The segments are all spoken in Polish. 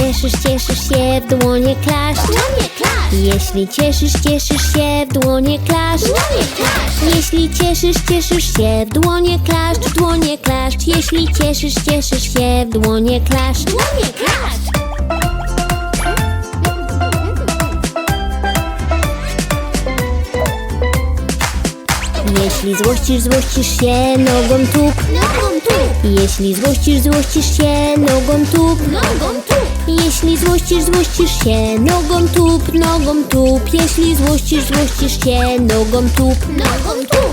Cieszysz, cieszysz się, w dłonie klaszcz Dłonie klasz! Jeśli cieszysz, cieszysz się, w dłonie klaszcz Dłonie klasz! Jeśli cieszysz, cieszysz się, w dłonie klaszcz, w dłonie klaszcz Jeśli cieszysz, cieszysz się, w dłonie klaszcz Dłonie klasz! Jeśli złościsz, złościsz się, nogą tup Nogą tu! Jeśli złościsz, złościsz się, nogą tup Nogą tu! Jeśli złościsz, złościsz się, nogą tup, nogą tup Jeśli złościsz, złościsz się, nogą tup Nogą tu!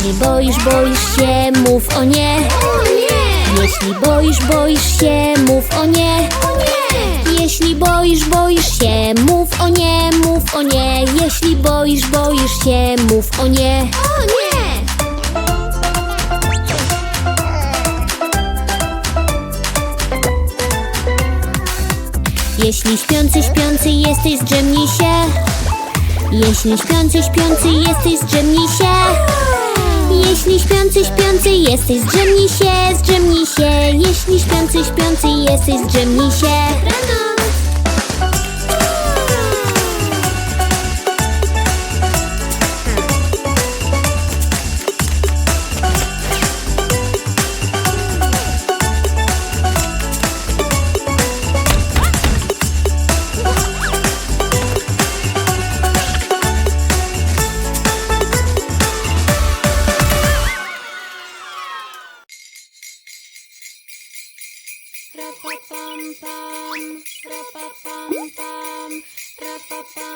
Jeśli boisz, boisz się, mów o nie O nie! Jeśli boisz, boisz się, mów o nie O nie! Jeśli boisz, boisz się, mów o nie, mów o nie Jeśli boisz, boisz się, mów o nie O nie! Jeśli śpiący, śpiący jesteś, zdrzemnij się Jeśli śpiący, śpiący jesteś, zdrzemnij się Jeśli śpiący, śpiący jesteś, zdrzemnij się, zdrzemnij się Jeśli śpiący, śpiący jesteś, zdrzemnij się Dobranoc!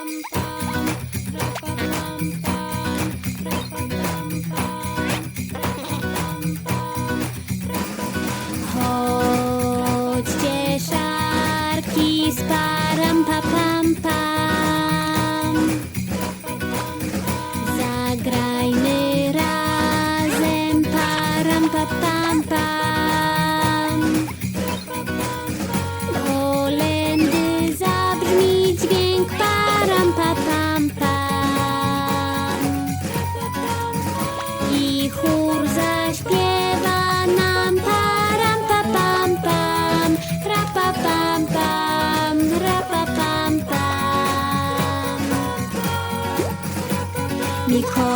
pam pam, pam. because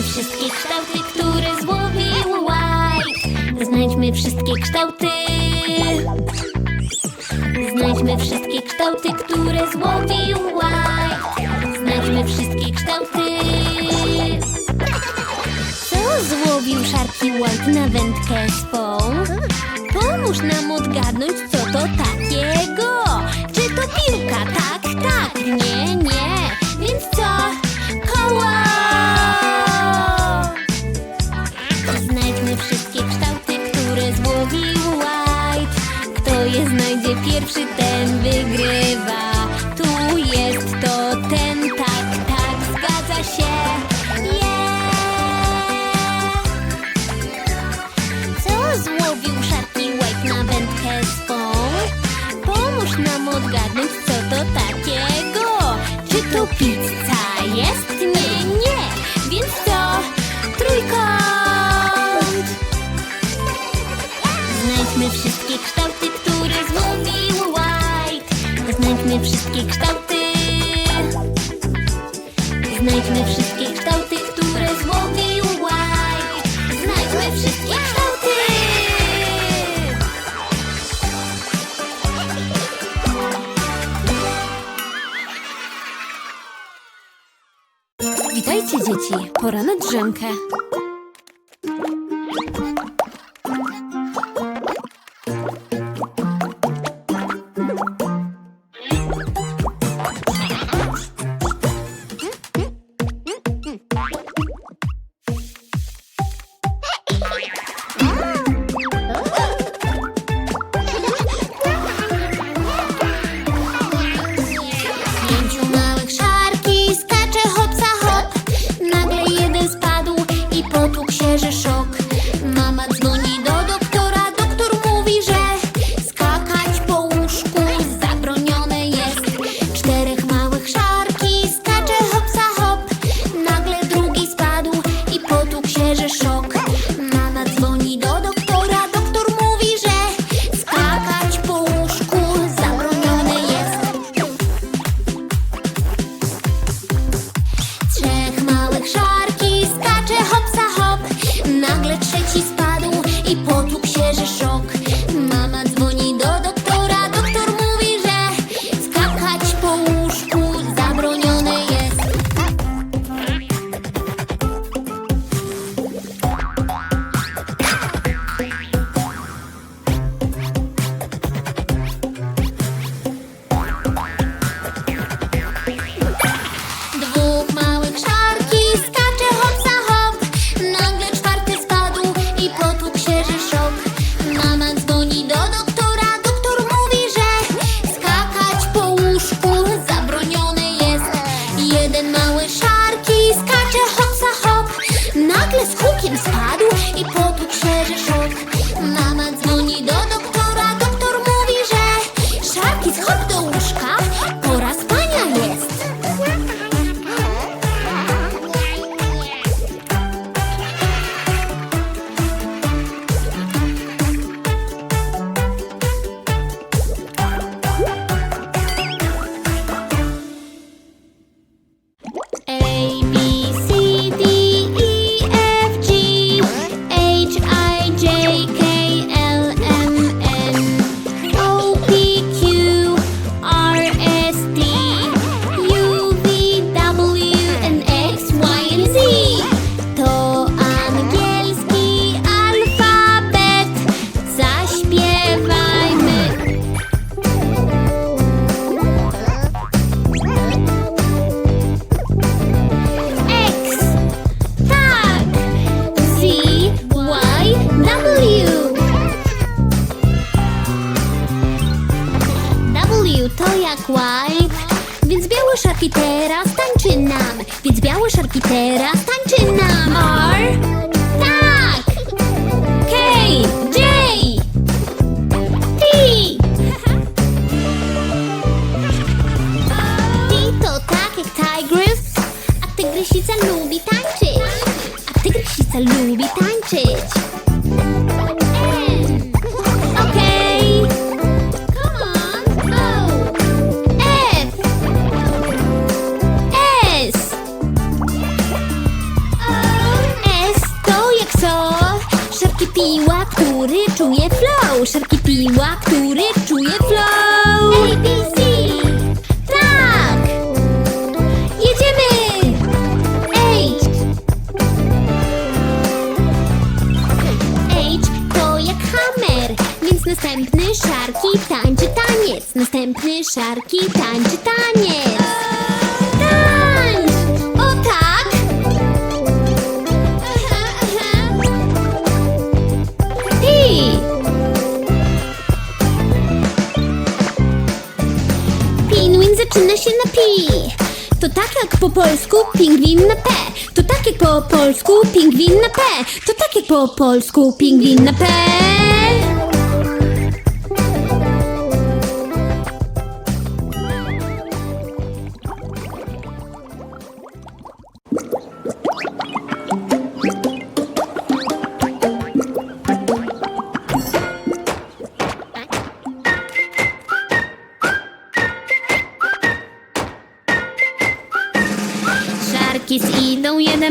Znajdźmy wszystkie kształty, które złowił White. Znajdźmy wszystkie kształty. Znajdźmy wszystkie kształty, które złowił White. Znajdźmy wszystkie kształty. Co złowił szarki White na wędkę? pierwszy Znajdźmy wszystkie kształty. Znajdźmy wszystkie kształty, które złowił White. Znajdźmy wszystkie kształty. Witajcie dzieci, pora na drzemkę. Bye. Lubi tańczyć Następny szarki tańczy taniec Tańcz! O tak! Pi! Pingwin zaczyna się na pi To tak jak po polsku pingwin na p To tak jak po polsku pingwin na p To tak jak po polsku pingwin na p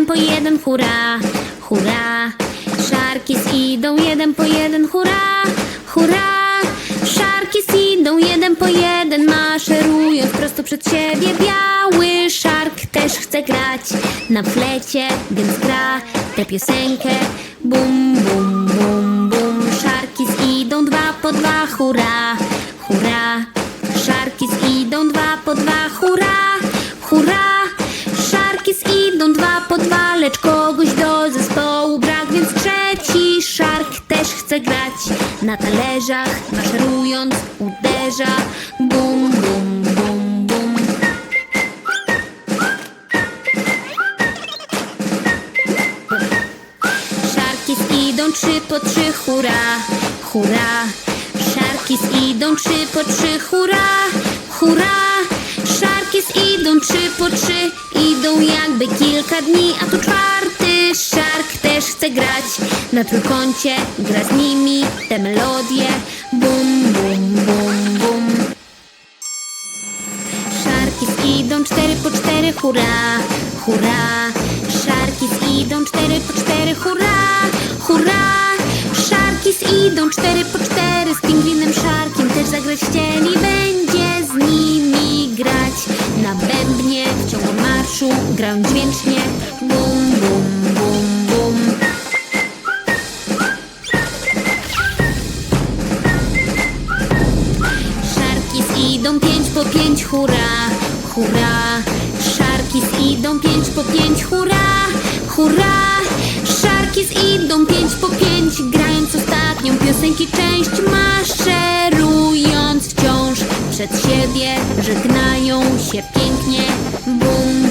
po jeden, hurra, hurra. Szarkis idą jeden po jeden, hurra, hurra. Szarkis idą jeden po jeden, maszerując prosto przed siebie. Biały szark też chce grać na flecie, więc gra tę piosenkę. Bum, bum, bum, bum. Szarkis idą dwa po dwa, hurra. Na talerzach, maszerując uderza. Bum, bum, bum, bum. Szarkis idą trzy po trzy, hurra, hurra. Szarkis idą trzy po trzy, hurra, hurra. Szarkis idą trzy po trzy, idą jakby kilka dni, a tu na trójkącie, gra z nimi te melodie. Bum, bum, bum, bum. Szarkis idą cztery po cztery, hurra, hurra. Szarkis idą cztery po cztery, hurra, hurra. Szarkis idą cztery po cztery, z pingwinem szarkiem też zagrać chcieli. Będzie z nimi grać na bębnie w ciągu marszu, grając dźwięcznie. Bum, bum, pięć hurra, hurra. Szarkis idą pięć po pięć, hurra, hurra. Szarkis idą pięć po pięć, grając ostatnią piosenki część, maszerując wciąż przed siebie, żegnają się pięknie. Bum,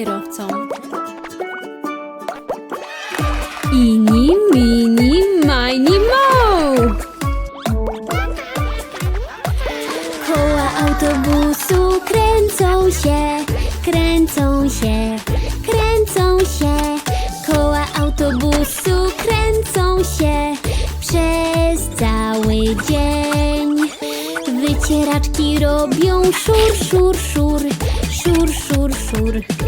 kierowcą? Ini, mini, mini, mo! Koła autobusu kręcą się, kręcą się, kręcą się. Koła autobusu kręcą się przez cały dzień. Wycieraczki robią szur, szur, szur, szur, szur, szur,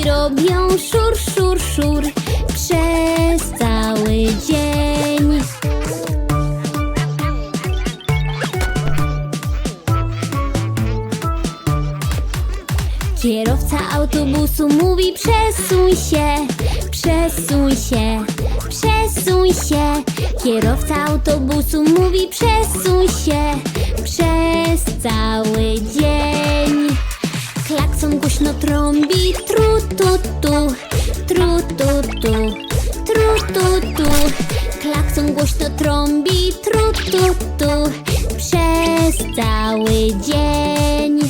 Wycieraczki robią szur, szur, szur przez cały dzień. Kierowca autobusu mówi przesuń się, przesuń się, przesuń się. Kierowca autobusu mówi przesuń się przez cały dzień. Klakson głośno trąbi. Tru tu tu, tru tu tu, tru tu tu. Klakson głośno trąbi. Tru tu tu. Przez cały dzień.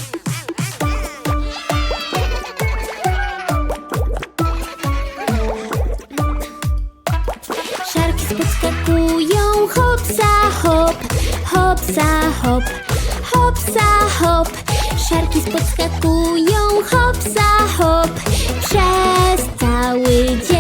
Szarki podskakują, hopsa hop, hopsa hop, hopsa hop. Siarki spod skakują hop za hop Przez cały dzień.